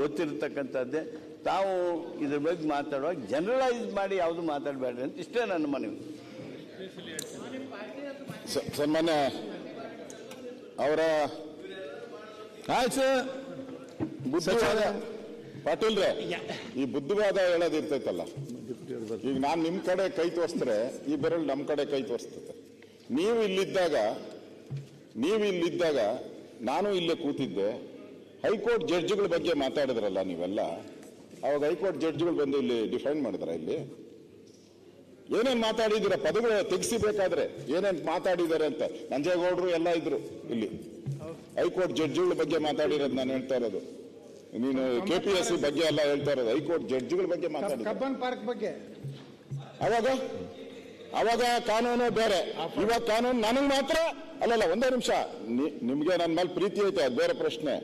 ಗೊತ್ತಿರತಕ್ಕಂಥದ್ದೇ. ತಾವು ಇದ್ರ ಬಗ್ಗೆ ಮಾತಾಡುವಾಗ ಜನರಲೈಸ್ ಮಾಡಿ ಯಾವುದು ಮಾತಾಡಬೇಡ್ರಿ ಅಂತ ಇಷ್ಟೇ ನನ್ನ ಮನವಿ. ಸ- ಸನ್ಮಾನ್ಯ ಅವರ ಆಯ್ತು. ಬುದ್ಧಿವಾದ ಪಾಟೀಲ್ರೆ ಈ ಬುದ್ಧಿವಾದ ಹೇಳೋದು ಇರ್ತೈತಲ್ಲ. ಈಗ ನಾನು ನಿಮ್ ಕಡೆ ಕೈ ತೋರಿಸ್ತಾರೆ ಈ ಬೆರಳು ನಮ್ ಕಡೆ ಕೈ ತೋರಿಸ್ತೈತೆ ನೀವು ಇಲ್ಲಿದ್ದಾಗ ನೀವು ಇಲ್ಲಿದ್ದಾಗ ನಾನು ಇಲ್ಲೇ ಕೂತಿದ್ದೆ ಹೈಕೋರ್ಟ್ ಜಡ್ಜ್ಗಳ ಬಗ್ಗೆ ಮಾತಾಡಿದ್ರಲ್ಲ ನೀವೆಲ್ಲ? ಅವಾಗ ಹೈಕೋರ್ಟ್ ಜಡ್ಜ್ಗಳು ಬಂದು ಇಲ್ಲಿ ಡಿಫೈನ್ ಮಾಡಿದ್ರ ಇಲ್ಲಿ? ಏನೇನ್ ಮಾತಾಡಿದಿರ ಪದಗಳು ತೆಗಿಸಿಬೇಕಾದ್ರೆ ಏನೇನ್ ಮಾತಾಡಿದ್ದಾರೆ ಅಂತ? ನಂಜೇಗೌಡರು ಎಲ್ಲ ಇದ್ರು ಇಲ್ಲಿ. ಹೈಕೋರ್ಟ್ ಜಡ್ಜ್ಗಳ ಬಗ್ಗೆ ಮಾತಾಡಿರೋದು ನಾನು ಹೇಳ್ತಾ ಇರೋದು. ನೀನು ಕೆ ಪಿ ಎಸ್ ಸಿ ಬಗ್ಗೆ ಎಲ್ಲ ಹೇಳ್ತಾ ಇರೋದು. ಹೈಕೋರ್ಟ್ ಜಡ್ಜ್ಗಳ ಬಗ್ಗೆ ಮಾತಾಡಿ ಕಬ್ಬನ್ ಪಾರ್ಕ್ ಬಗ್ಗೆ. ಅವಾಗ? ಅವಾಗ ಕಾನೂನು ಬೇರೆ. ಇವಾಗ ಕಾನೂನು ನನಗೆ ಮಾತ್ರ ಅಲ್ಲಲ್ಲ ಒಂದೇ ನಿಮಿಷ. ನಿಮ್ಗೆ ನನ್ನ ಮೇಲೆ ಪ್ರೀತಿ ಐತೆ ಅದು ಬೇರೆ ಪ್ರಶ್ನೆ.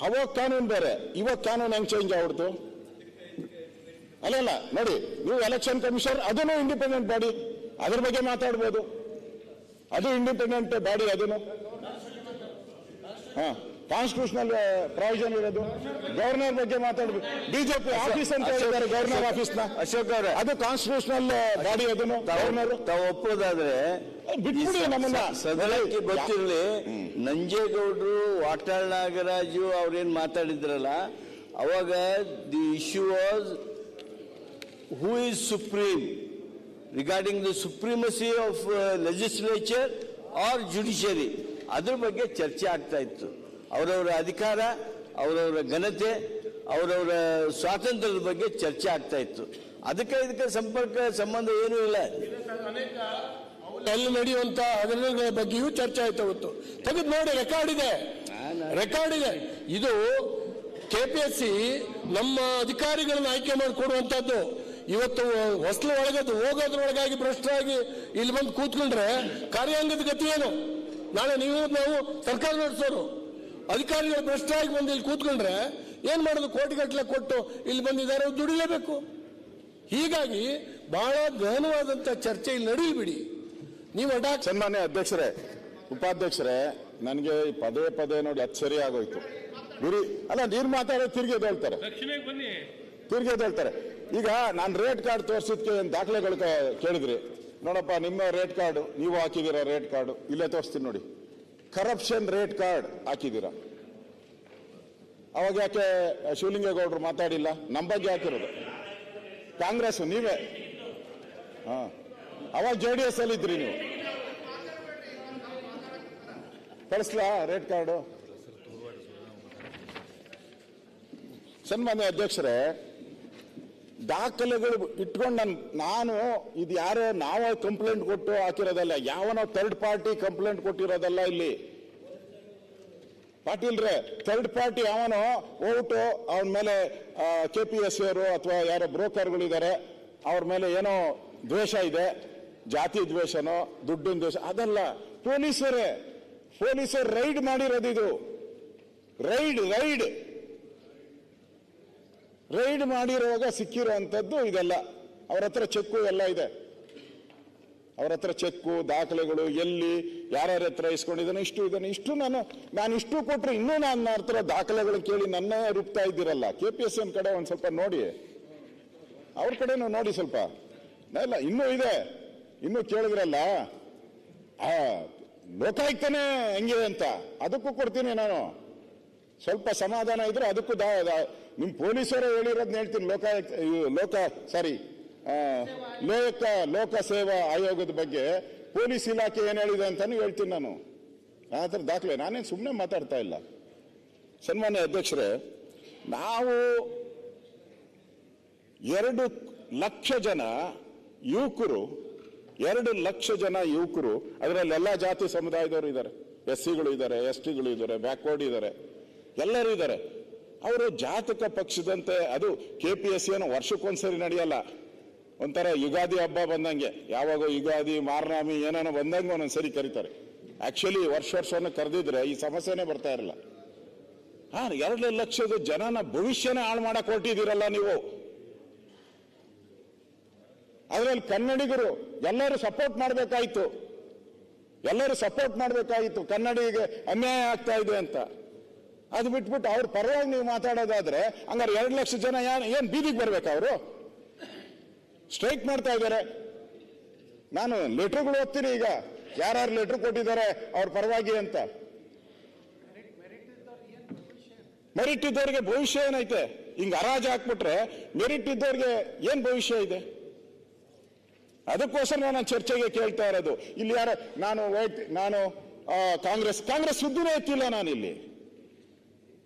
ಅವಾಗ ಕಾನೂನು ಬೇರೆ ಇವಾಗ ಕಾನೂನು ಹೆಂಗ್ ಚೇಂಜ್ ಆಗ್ಬಿಡ್ತು? ಅಲ್ಲ ನೋಡಿ, ನೀವು ಎಲೆಕ್ಷನ್ ಕಮಿಷನ್ ಅದನ್ನು ಇಂಡಿಪೆಂಡೆಂಟ್ ಬಾಡಿ ಅದ್ರ ಬಗ್ಗೆ ಮಾತಾಡ್ಬೋದು. ಅದು ಇಂಡಿಪೆಂಡೆಂಟ್ ಬಾಡಿ ಅದನ್ನು. ಹಾ. ಕಾನ್ಸ್ಟಿಟ್ಯೂಷನಲ್ ಪ್ರಾವಿಷನ್ ಇರೋದು. ಗವರ್ನರ್ ಬಗ್ಗೆ ಮಾತಾಡಬೇಕು. ಬಿಜೆಪಿ ಆಫೀಸ್ ಅಂತ ಹೇಳಿದ್ದಾರೆ ಗವರ್ನರ್ ಆಫೀಸ್ನ. ಅಶೋಕ್ ಅವರೇ. ಅದು ಕಾನ್ಸ್ಟಿಟ್ಯೂಷನಲ್ ಬಾಡಿ ಅದನ್ನು ಗವರ್ನರ್ ತಾವು ಒಪ್ಪೋದಾದ್ರೆ ಬಿಟ್ಬಿಡಿ ನಮ್ಮನ್ನ. ಸದನಕ್ಕೆ ಗೊತ್ತಿರಲಿ ನಂಜೇಗೌಡರು ವಾಟಾಳ್ ನಾಗರಾಜು ಅವ್ರೇನ್ ಮಾತಾಡಿದ್ರಲ್ಲ ಅವಾಗ the issue was who is supreme regarding the supremacy of legislature or judiciary ಅದ್ರ ಬಗ್ಗೆ ಚರ್ಚೆ ಆಗ್ತಾ ಇತ್ತು. ಅವರವರ ಅಧಿಕಾರ, ಅವರವರ ಘನತೆ, ಅವರವರ ಸ್ವಾತಂತ್ರ್ಯದ ಬಗ್ಗೆ ಚರ್ಚೆ ಆಗ್ತಾ ಇತ್ತು. ಅದಕ್ಕೆ ಇದಕ್ಕೆ ಸಂಪರ್ಕ, ಸಂಬಂಧ ಏನೂ ಇಲ್ಲ. ಅಲ್ಲಿ ನಡೆಯುವಂತ ಹಗರಣಗಳ ಬಗ್ಗೆಯೂ ಚರ್ಚೆ ಆಯ್ತು ಅವತ್ತು ತೆಗೆದು ನೋಡಿ ರೆಕಾರ್ಡ್ ಇದೆ. ರೆಕಾರ್ಡ್ ಇದೆ. ಇದು ಕೆಪಿಎಸ್ಸಿ ನಮ್ಮ ಅಧಿಕಾರಿಗಳನ್ನ ಆಯ್ಕೆ ಮಾಡಿಕೊಡುವಂತದ್ದು. ಇವತ್ತು ಹೊಸಲು ಒಳಗದು ಹೋಗೋದ್ರೊಳಗಾಗಿ ಭ್ರಷ್ಟರಾಗಿ ಇಲ್ಲಿ ಬಂದು ಕೂತ್ಕೊಂಡ್ರೆ ಕಾರ್ಯಾಂಗದ ಗತಿ ಏನು? ನಾಳೆ ನೀವು, ನಾವು ಸರ್ಕಾರ ನಡೆಸೋರು. ಅಧಿಕಾರಿಗಳು ಆಗಿ ಬಂದು ಇಲ್ಲಿ ಕೂತ್ಕೊಂಡ್ರೆ ಏನ್ ಮಾಡೋದು? ಕೋಟಿಗಟ್ಟಲೆ ಕೊಟ್ಟು ಇಲ್ಲಿ ಬಂದಿದ್ದಾರೆ ದುಡಿಲೇಬೇಕು. ಹೀಗಾಗಿ ಬಹಳ ಗಹನವಾದಂತ ಚರ್ಚೆ ಇಲ್ಲಿ ನಡೀಬಿಡಿ ಬಿಡಿ ನೀವು ಅಡ್ಡ ಸನ್ಮಾನ್ಯ ಅಧ್ಯಕ್ಷರೇ ಉಪಾಧ್ಯಕ್ಷರೇ ನನಗೆ ಈ ಪದೇ ಪದೇ ನೋಡಿ ಅದು ಸರಿ ಆಗೋಯ್ತು. ಗುರಿ ಅಲ್ಲ ನೀರು ಮಾತಾಡೋ ತಿರ್ಗಿ ಎದ್ದೇಳ್ತಾರೆ. ತಿರ್ಗಿ ಹೇಳ್ತಾರೆ ಈಗ ನಾನು ರೇಟ್ ಕಾರ್ಡ್ ತೋರಿಸಿದ್ಕೆ ಏನ್ ದಾಖಲೆಗಳು ಕೇಳಿದ್ರಿ? ನೋಡಪ್ಪ ನಿಮ್ಮ ರೇಟ್ ಕಾರ್ಡು ನೀವು ಹಾಕಿದ್ದೀರಾ ರೇಟ್ ಕಾರ್ಡು ಇಲ್ಲೇ ತೋರಿಸ್ತೀನಿ ನೋಡಿ. ಕರಪ್ಷನ್ ರೇಟ್ ಕಾರ್ಡ್ ಹಾಕಿದ್ದೀರಾ? ಅವಾಗ ಯಾಕೆ ಶಿವಲಿಂಗೇಗೌಡರು ಮಾತಾಡಿಲ್ಲ? ನಮ್ಮ ಬಗ್ಗೆ ಹಾಕಿರೋದು ಕಾಂಗ್ರೆಸ್, ನೀವೇ? ಹಾ. ಅವಾಗ ಜೆ ಡಿ ಎಸ್ ಅಲ್ಲಿ ಇದ್ರಿ ನೀವು. ಕಳಿಸ್ಲಾ ರೇಟ್ ಕಾರ್ಡು ಸನ್ಮಾನ್ಯ ಅಧ್ಯಕ್ಷರೇ ದಾಖಲೆಗಳು ಇಟ್ಕೊಂಡು ನನ್, ನಾನು ಇದು ಯಾರೋ ನಾವು ಕಂಪ್ಲೇಂಟ್ ಕೊಟ್ಟು ಹಾಕಿರೋದಲ್ಲ, ಯಾವನೋ ಥರ್ಡ್ ಪಾರ್ಟಿ ಕಂಪ್ಲೇಂಟ್ ಕೊಟ್ಟಿರೋದಲ್ಲ ಇಲ್ಲಿ. ಪಾಟೀಲ್ರೆ ಥರ್ಡ್ ಪಾರ್ಟಿ ಯಾವನೋ ಓಟು ಅವನ ಮೇಲೆ ಕೆ ಪಿ ಎಸ್ ಅವರು ಅಥವಾ ಯಾರೋ ಬ್ರೋಕರ್ಗಳಿದ್ದಾರೆ ಅವ್ರ ಮೇಲೆ ಏನೋ ದ್ವೇಷ ಇದೆ, ಜಾತಿ ದ್ವೇಷನೋ, ದುಡ್ಡಿನ ದ್ವೇಷ, ಅದಲ್ಲ ಪೊಲೀಸರೇ, ಪೊಲೀಸರು ರೈಡ್ ಮಾಡಿರೋದಿದು ರೈಡ್ ರೈಡ್. ರೈಡ್ ಮಾಡಿರುವಾಗ ಸಿಕ್ಕಿರುವಂಥದ್ದು ಇದೆಲ್ಲ. ಅವ್ರ ಹತ್ರ ಚೆಕ್ಕು ಎಲ್ಲ ಇದೆ. ಅವ್ರ ಹತ್ರ ಚೆಕ್ಕು, ದಾಖಲೆಗಳು, ಎಲ್ಲಿ, ಯಾರ್ಯಾರ ಹತ್ರ ಇಸ್ಕೊಂಡಿದ್ದಾನೆ ಇಷ್ಟು ಇದ್ದಾನೆ ಇಷ್ಟು ನಾನು ನಾನು ಇಷ್ಟು ಕೊಟ್ಟರೆ ಇನ್ನೂ ನನ್ನ ಹತ್ರ ದಾಖಲೆಗಳು ಕೇಳಿ ನನ್ನೇ ರೂಪ್ತಾ ಇದ್ದೀರಲ್ಲ. ಕೆ ಪಿ ಎಸ್ ಎನ್ ಕಡೆ ಒಂದು ಸ್ವಲ್ಪ ನೋಡಿ. ಅವ್ರ ಕಡೆನೂ ನೋಡಿ ಸ್ವಲ್ಪ. ಇಲ್ಲ, ಇನ್ನೂ ಇದೆ. ಇನ್ನೂ ಕೇಳಿದ್ರಲ್ಲ. ಆ ಹೆಂಗೆ ಅಂತ. ಅದಕ್ಕೂ ಕೊಡ್ತೀನಿ ನಾನು. ಸ್ವಲ್ಪ ಸಮಾಧಾನ ಇದ್ರೆ ಅದಕ್ಕೂ ದಾ ದಾ- ಪೊಲೀಸರು ಹೇಳಿರೋದನ್ನ ಹೇಳಿರೋದ್ನ ಹೇಳ್ತೀನಿ. ಲೋಕಾಯುಕ್ತ ಲೋಕ ಸಾರಿ ಲೋಕ ಲೋಕ ಸೇವಾ ಆಯೋಗದ ಬಗ್ಗೆ ಪೊಲೀಸ್ ಇಲಾಖೆ ಏನು ಹೇಳಿದೆ ಅಂತಾನು ಹೇಳ್ತೀನಿ ನಾನು. ಆ ದಾಖಲೆ. ನಾನೇನು ಸುಮ್ಮನೆ ಮಾತಾಡ್ತಾ ಇಲ್ಲ. ಸನ್ಮಾನ್ಯ ಅಧ್ಯಕ್ಷರೇ, ನಾವು ಎರಡು ಲಕ್ಷ ಜನ ಯುವಕರು, ಎರಡು ಲಕ್ಷ ಜನ ಯುವಕರು, ಅದರಲ್ಲಿ ಎಲ್ಲ ಜಾತಿ ಸಮುದಾಯದವರು ಇದ್ದಾರೆ. ಎಸ್ ಸಿಗಳು ಇದ್ದಾರೆ ಎಸ್ ಟಿಗಳು ಇದ್ದಾರೆ, ಬ್ಯಾಕ್ವರ್ಡ್ ಇದ್ದಾರೆ. ಎಲ್ಲರೂ ಇದ್ದಾರೆ. ಅವರು ಜಾತಕ ಪಕ್ಷದಂತೆ ಅದು ಕೆ ಪಿ ಎಸ್ ಏನು ವರ್ಷಕ್ಕೊಂದ್ಸರಿ ನಡೆಯಲ್ಲ. ಒಂಥರ ಯುಗಾದಿ ಹಬ್ಬ ಬಂದಂಗೆ. ಯಾವಾಗ ಯುಗಾದಿ, ಮಾರನಾಮಿ ಏನೇನೋ ಬಂದಂಗೆ ಒಂದೊಂದ್ಸರಿ ಕರೀತಾರೆ. ಆಕ್ಚುಲಿ ವರ್ಷ ವರ್ಷವನ್ನು ಕರೆದಿದ್ರೆ ಈ ಸಮಸ್ಯೆನೇ ಬರ್ತಾ ಇರಲ್ಲ. ಹಾ ಎರಡು ಲಕ್ಷದ ಜನನ ಭವಿಷ್ಯನೇ ಹಾಳು ಮಾಡಕ್ ಹೊರಟಿದ್ದೀರಲ್ಲ ನೀವು. ಅದರಲ್ಲಿ ಕನ್ನಡಿಗರು ಎಲ್ಲರೂ ಸಪೋರ್ಟ್ ಮಾಡಬೇಕಾಯಿತು. ಎಲ್ಲರೂ ಸಪೋರ್ಟ್ ಮಾಡಬೇಕಾಗಿತ್ತು ಕನ್ನಡಿಗೆ ಅನ್ಯಾಯ ಆಗ್ತಾ ಇದೆ ಅಂತ. ಅದು ಬಿಟ್ಬಿಟ್ಟು ಅವ್ರ ಪರವಾಗಿ ನೀವು ಮಾತಾಡೋದಾದ್ರೆ ಹಂಗಾರೆ ಎರಡು ಲಕ್ಷ ಜನ ಏನು ಬೀದಿಗೆ ಬರ್ಬೇಕು ಅವರು? ಸ್ಟ್ರೈಕ್ ಮಾಡ್ತಾ ಇದ್ದಾರೆ. ನಾನು ಲೆಟರ್ಗಳು ಓದ್ತೀನಿ ಈಗ. ಯಾರ್ಯಾರು ಲೆಟರ್ ಕೊಟ್ಟಿದ್ದಾರೆ ಅವ್ರ ಪರವಾಗಿ ಅಂತ. ಮೆರಿಟ್ ಇದ್ದವ್ರಿಗೆ ಭವಿಷ್ಯ ಏನೈತೆ? ಹಿಂಗ್ ಹರಾಜು ಹಾಕ್ಬಿಟ್ರೆ ಮೆರಿಟ್ ಇದ್ದವ್ರಿಗೆ ಏನ್ ಭವಿಷ್ಯ ಇದೆ? ಅದಕ್ಕೋಸ್ಕರ ನಾನು ಚರ್ಚೆಗೆ ಕೇಳ್ತಾ ಇರೋದು. ಇಲ್ಲಿ ಯಾರ ನಾನು ವೈಟ್ ನಾನು ಕಾಂಗ್ರೆಸ್ ಕಾಂಗ್ರೆಸ್ ಸುದ್ದಿನೇ ನಾನು ಇಲ್ಲಿ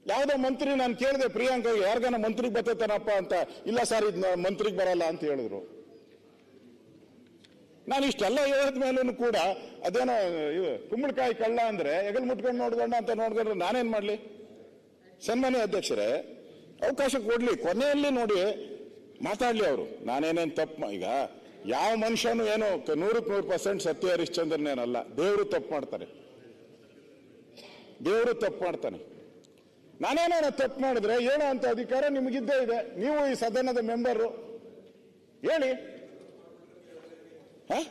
ಯಾವುದೋ ಮಂತ್ರಿ ನಾನು ಕೇಳಿದೆ, ಪ್ರಿಯಾಂಕ, ಯಾರಿಗಾನ ಮಂತ್ರಿಗೆ ಬರ್ತೇನಪ್ಪ ಅಂತ. ಇಲ್ಲ ಸರ್ ಇದು ಮಂತ್ರಿಗೆ ಬರಲ್ಲ ಅಂತ ಹೇಳಿದ್ರು. ನಾನು ಇಷ್ಟೆಲ್ಲ ಹೇಳಿದ ಮೇಲೂ ಕೂಡ ಅದೇನೋ ಕುಂಬಳಕಾಯಿ ಕಳ್ಳ ಅಂದ್ರೆ ಹೆಗಲ್ ಮುಟ್ಕೊಂಡು ನೋಡ್ಕೊಂಡ ಅಂತ ನೋಡ್ಕೊಂಡ್ರೆ ನಾನೇನ್ ಮಾಡ್ಲಿ? ಸನ್ಮಾನ್ಯ ಅಧ್ಯಕ್ಷರೇ, ಅವಕಾಶ ಕೊಡ್ಲಿ. ಕೊನೆಯಲ್ಲಿ ನೋಡಿ ಮಾತಾಡ್ಲಿ ಅವರು. ನಾನೇನೇನು ತಪ್ಪು ಈಗ ಯಾವ ಮನುಷ್ಯನು ಏನೋ ನೂರಕ್ಕೆ ನೂರು ಪರ್ಸೆಂಟ್ ಸತ್ಯ ಹರಿಶ್ಚಂದ್ರನೇನಲ್ಲ. ದೇವರು ತಪ್ಪು ಮಾಡ್ತಾರೆ. ದೇವರು ತಪ್ಪು ಮಾಡ್ತಾನೆ. ನಾನೇನಾರ ತಪ್ಪು ಮಾಡಿದ್ರೆ ಏನೋ ಅಂತ ಅಧಿಕಾರ ನಿಮಗಿದ್ದೇ ಇದೆ. ನೀವು ಈ ಸದನದ ಮೆಂಬರು ಹೇಳಿ. ಹ?